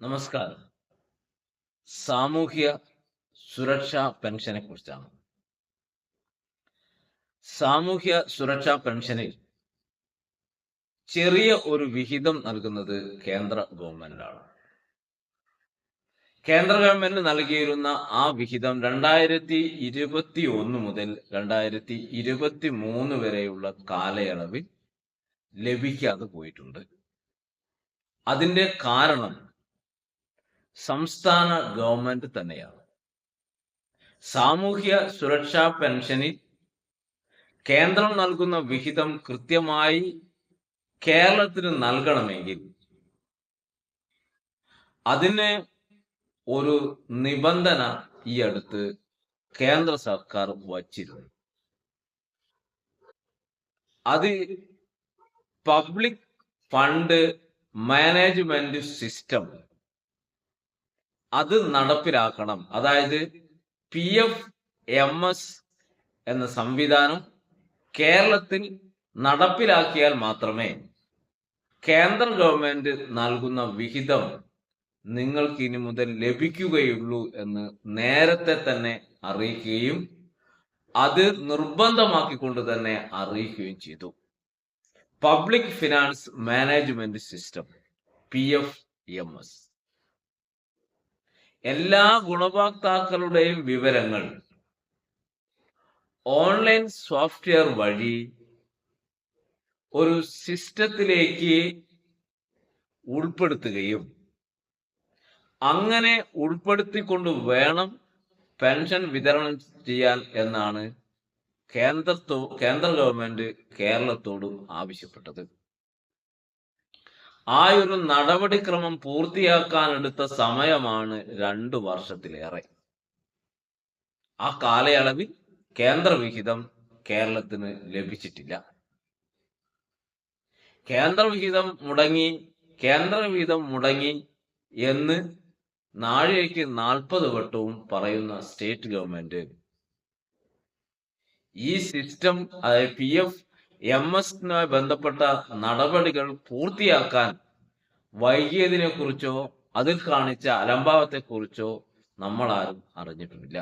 നമസ്കാരം. സാമൂഹ്യ സുരക്ഷാ പെൻഷനെ കുറിച്ചാണ്. സാമൂഹ്യ സുരക്ഷാ പെൻഷനിൽ ചെറിയ ഒരു വിഹിതം നൽകുന്നത് കേന്ദ്ര ഗവൺമെന്റാണ്. കേന്ദ്ര ഗവൺമെന്റ് നൽകിയിരുന്ന ആ വിഹിതം രണ്ടായിരത്തി ഇരുപത്തി ഒന്ന് മുതൽ രണ്ടായിരത്തി ഇരുപത്തി മൂന്ന് വരെയുള്ള കാലയളവിൽ ലഭിക്കാതെ പോയിട്ടുണ്ട്. അതിന്റെ കാരണം സംസ്ഥാന ഗവൺമെന്റ് തന്നെയാണ്. സാമൂഹ്യ സുരക്ഷാ പെൻഷനിൽ കേന്ദ്രം നൽകുന്ന വിഹിതം കൃത്യമായി കേരളത്തിന് നൽകണമെങ്കിൽ അതിന് ഒരു നിബന്ധന ഈ അടുത്ത് കേന്ദ്ര സർക്കാർ വച്ചിരുന്നു. അത് പബ്ലിക് ഫണ്ട് മാനേജ്മെന്റ് സിസ്റ്റം അത് നടപ്പിലാക്കണം. അതായത് പി എഫ് എം എസ് എന്ന സംവിധാനം കേരളത്തിൽ നടപ്പിലാക്കിയാൽ മാത്രമേ കേന്ദ്ര ഗവൺമെന്റ് നൽകുന്ന വിഹിതം നിങ്ങൾക്ക് ഇനി മുതൽ ലഭിക്കുകയുള്ളൂ എന്ന് നേരത്തെ തന്നെ അറിയിക്കുകയും അത് നിർബന്ധമാക്കിക്കൊണ്ട് തന്നെ അറിയിക്കുകയും ചെയ്തു. Public finance management system P F M S. എല്ലാ ഗുണഭോക്താക്കളുടെയും വിവരങ്ങൾ ഓൺലൈൻ സോഫ്റ്റ്വെയർ വഴി ഒരു സിസ്റ്റത്തിലേക്ക് ഉൾപ്പെടുത്തുകയും അങ്ങനെ ഉൾപ്പെടുത്തിക്കൊണ്ട് വേണം പെൻഷൻ വിതരണം ചെയ്യാൻ എന്നാണ് കേന്ദ്രത്തോ കേന്ദ്ര ഗവൺമെന്റ് കേരളത്തോട് ആവശ്യപ്പെട്ടത്. ആ ഒരു നടപടിക്രമം പൂർത്തിയാക്കാൻ എടുത്ത സമയമാണ് രണ്ടു വർഷത്തിലേറെ. ആ കാലയളവിൽ കേന്ദ്രവിഹിതം കേരളത്തിന് ലഭിച്ചിട്ടില്ല. കേന്ദ്രവിഹിതം മുടങ്ങി കേന്ദ്രവിഹിതം മുടങ്ങി എന്ന് നാഴികയ്ക്ക് നാൽപ്പത് വട്ടവും പറയുന്ന സ്റ്റേറ്റ് ഗവൺമെന്റ് ഈ സിസ്റ്റം അതായത് പി എഫ് എം എസ്മായി ബന്ധപ്പെട്ട നടപടികൾ പൂർത്തിയാക്കാൻ വൈകിയതിനെ കുറിച്ചോ അതിൽ കാണിച്ച അലംഭാവത്തെ കുറിച്ചോ നമ്മൾ ആരും അറിഞ്ഞിട്ടുമില്ല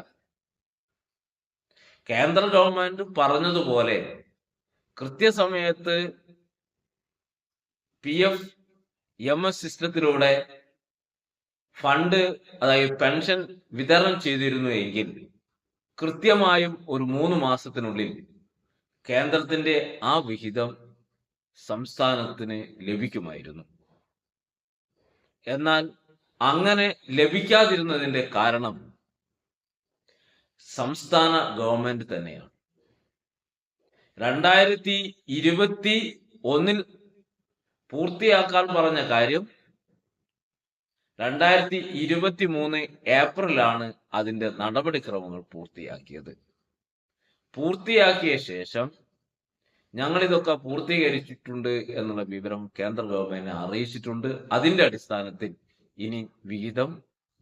കേന്ദ്ര ഗവൺമെന്റ് പറഞ്ഞതുപോലെ കൃത്യസമയത്ത് പി എഫ് എം എസ് സിസ്റ്റത്തിലൂടെ ഫണ്ട് അതായത് പെൻഷൻ വിതരണം ചെയ്തിരുന്നു എങ്കിൽ കൃത്യമായും ഒരു മൂന്ന് മാസത്തിനുള്ളിൽ കേന്ദ്രത്തിന്റെ ആ വിഹിതം സംസ്ഥാനത്തിന് ലഭിക്കുമായിരുന്നു. എന്നാൽ അങ്ങനെ ലഭിക്കാതിരുന്നതിന്റെ കാരണം സംസ്ഥാന ഗവൺമെന്റ് തന്നെയാണ്. രണ്ടായിരത്തി ഇരുപത്തി ഒന്നിൽ പൂർത്തിയാക്കാൻ പറഞ്ഞ കാര്യം രണ്ടായിരത്തി ഇരുപത്തി മൂന്ന് ഏപ്രിലാണ് അതിന്റെ നടപടിക്രമങ്ങൾ പൂർത്തിയാക്കിയത്. പൂർത്തിയാക്കിയ ശേഷം ഞങ്ങൾ ഇതൊക്കെ പൂർത്തീകരിച്ചിട്ടുണ്ട് എന്നുള്ള വിവരം കേന്ദ്ര ഗവൺമെന്റിനെ അറിയിച്ചിട്ടുണ്ട്. അതിന്റെ അടിസ്ഥാനത്തിൽ ഇനി വിഹിതം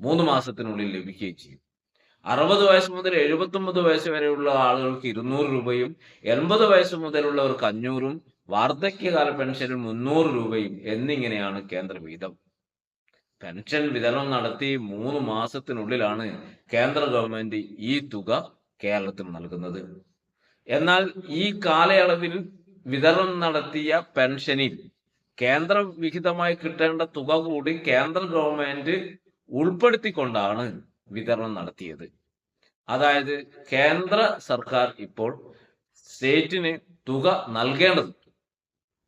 മൂന്ന് മാസത്തിനുള്ളിൽ ലഭിക്കുകയും ചെയ്യും. അറുപത് വയസ്സ് മുതൽ എഴുപത്തി ഒമ്പത് വയസ്സ് വരെയുള്ള ആളുകൾക്ക് ഇരുന്നൂറ് രൂപയും എൺപത് വയസ്സ് മുതലുള്ളവർക്ക് അഞ്ഞൂറും വാർദ്ധക്യകാല പെൻഷനിൽ മുന്നൂറ് രൂപയും എന്നിങ്ങനെയാണ് കേന്ദ്ര വിഹിതം. പെൻഷൻ വിതരണം നടത്തി മൂന്ന് മാസത്തിനുള്ളിലാണ് കേന്ദ്ര ഗവൺമെന്റ് ഈ തുക കേരളത്തിന് നൽകുന്നത്. എന്നാൽ ഈ കാലയളവിൽ വിതരണം നടത്തിയ പെൻഷനിൽ കേന്ദ്ര വിഹിതമായി കിട്ടേണ്ട തുക കൂടി കേന്ദ്ര ഗവൺമെന്റ് ഉൾപ്പെടുത്തിക്കൊണ്ടാണ് വിതരണം നടത്തിയത്. അതായത് കേന്ദ്ര സർക്കാർ ഇപ്പോൾ സ്റ്റേറ്റിന് തുക നൽകേണ്ടതുണ്ട്.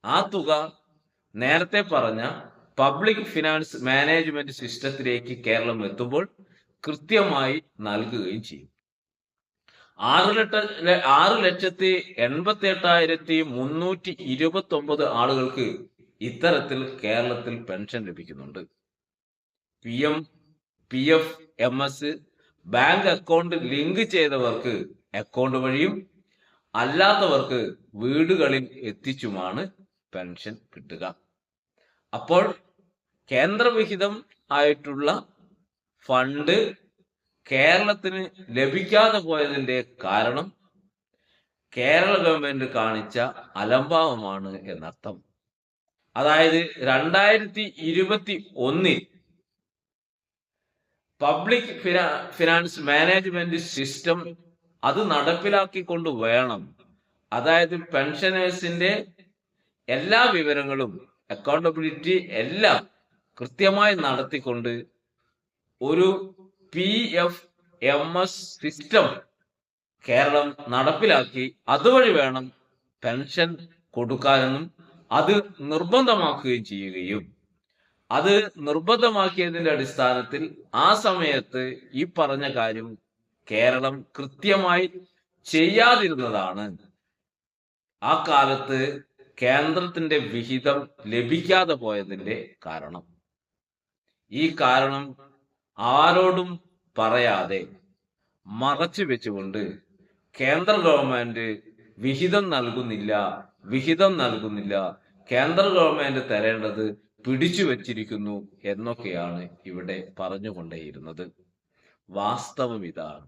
ആ തുക നേരത്തെ പറഞ്ഞ പബ്ലിക് ഫിനാൻസ് മാനേജ്മെന്റ് സിസ്റ്റത്തിലേക്ക് കേരളം എത്തുമ്പോൾ കൃത്യമായി നൽകുകയും ചെയ്യും. ആറ് ലക്ഷ ആറ് ലക്ഷത്തി എൺപത്തി എട്ടായിരത്തി മുന്നൂറ്റി ഇരുപത്തി ഒമ്പത് ആളുകൾക്ക് ഇത്തരത്തിൽ കേരളത്തിൽ പെൻഷൻ ലഭിക്കുന്നുണ്ട്. P M P F M S bank account link ചെയ്തവർക്ക് അക്കൗണ്ട് വഴിയും അല്ലാത്തവർക്ക് വീടുകളിൽ എത്തിച്ചുമാണ് പെൻഷൻ കിട്ടുക. അപ്പോൾ കേന്ദ്രവിഹിതം ആയിട്ടുള്ള ഫണ്ട് കേരളത്തിന് ലഭിക്കാതെ പോയതിന്റെ കാരണം കേരള ഗവൺമെന്റ് കാണിച്ച അലംഭാവമാണ് എന്നർത്ഥം. അതായത് രണ്ടായിരത്തി ഇരുപത്തി ഒന്നിൽ പബ്ലിക് ഫിനാ ഫിനാൻസ് മാനേജ്മെന്റ് സിസ്റ്റം അത് നടപ്പിലാക്കിക്കൊണ്ട് വേണം. അതായത് പെൻഷനേഴ്സിന്റെ എല്ലാ വിവരങ്ങളും അക്കൗണ്ടബിലിറ്റി എല്ലാം കൃത്യമായി നടത്തിക്കൊണ്ട് ഒരു P F M S system Keralam നടപ്പിലാക്കി അതുവഴി വേണം പെൻഷൻ കൊടുക്കാനെന്നും അത് നിർബന്ധമാക്കുകയും ചെയ്യുകയും. അത് നിർബന്ധമാക്കിയതിന്റെ അടിസ്ഥാനത്തിൽ ആ സമയത്ത് ഈ പറഞ്ഞ കാര്യം കേരളം കൃത്യമായി ചെയ്യാതിരുന്നതാണ്. ആ കാലത്ത് കേന്ദ്രത്തിന്റെ വിഹിതം ലഭിക്കാതെ പോയതിന്റെ കാരണം. ഈ കാരണം ആരോടും പറയാതെ മറച്ചു വെച്ചുകൊണ്ട് കേന്ദ്ര ഗവൺമെന്റ് വിഹിതം നൽകുന്നില്ല വിഹിതം നൽകുന്നില്ല. കേന്ദ്ര ഗവൺമെന്റ് തരേണ്ടത് പിടിച്ചു വച്ചിരിക്കുന്നു എന്നൊക്കെയാണ് ഇവിടെ പറഞ്ഞുകൊണ്ടേയിരുന്നത്. വാസ്തവം ഇതാണ്.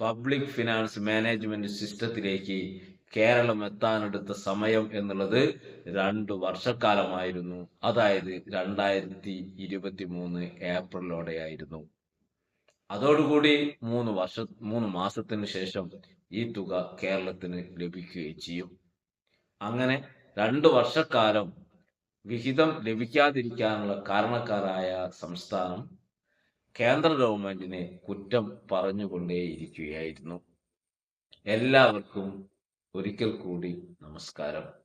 പബ്ലിക് ഫിനാൻസ് മാനേജ്മെന്റ് സിസ്റ്റത്തിലേക്ക് കേരളം എത്താനെടുത്ത സമയം എന്നുള്ളത് രണ്ടു വർഷക്കാലമായിരുന്നു. അതായത് രണ്ടായിരത്തി ഇരുപത്തി മൂന്ന് ഏപ്രിലോടെയായിരുന്നു. അതോടുകൂടി മൂന്ന് വർഷ മൂന്ന് മാസത്തിന് ശേഷം ഈ തുക കേരളത്തിന് ലഭിക്കുകയും ചെയ്യും. അങ്ങനെ രണ്ട് വർഷക്കാലം വിഹിതം ലഭിക്കാതിരിക്കാനുള്ള കാരണക്കാരായ സംസ്ഥാനം കേന്ദ്ര ഗവൺമെന്റിനെ കുറ്റം പറഞ്ഞുകൊണ്ടേയിരിക്കുകയായിരുന്നു. എല്ലാവർക്കും ഒരിക്കൽ കൂടി നമസ്കാരം.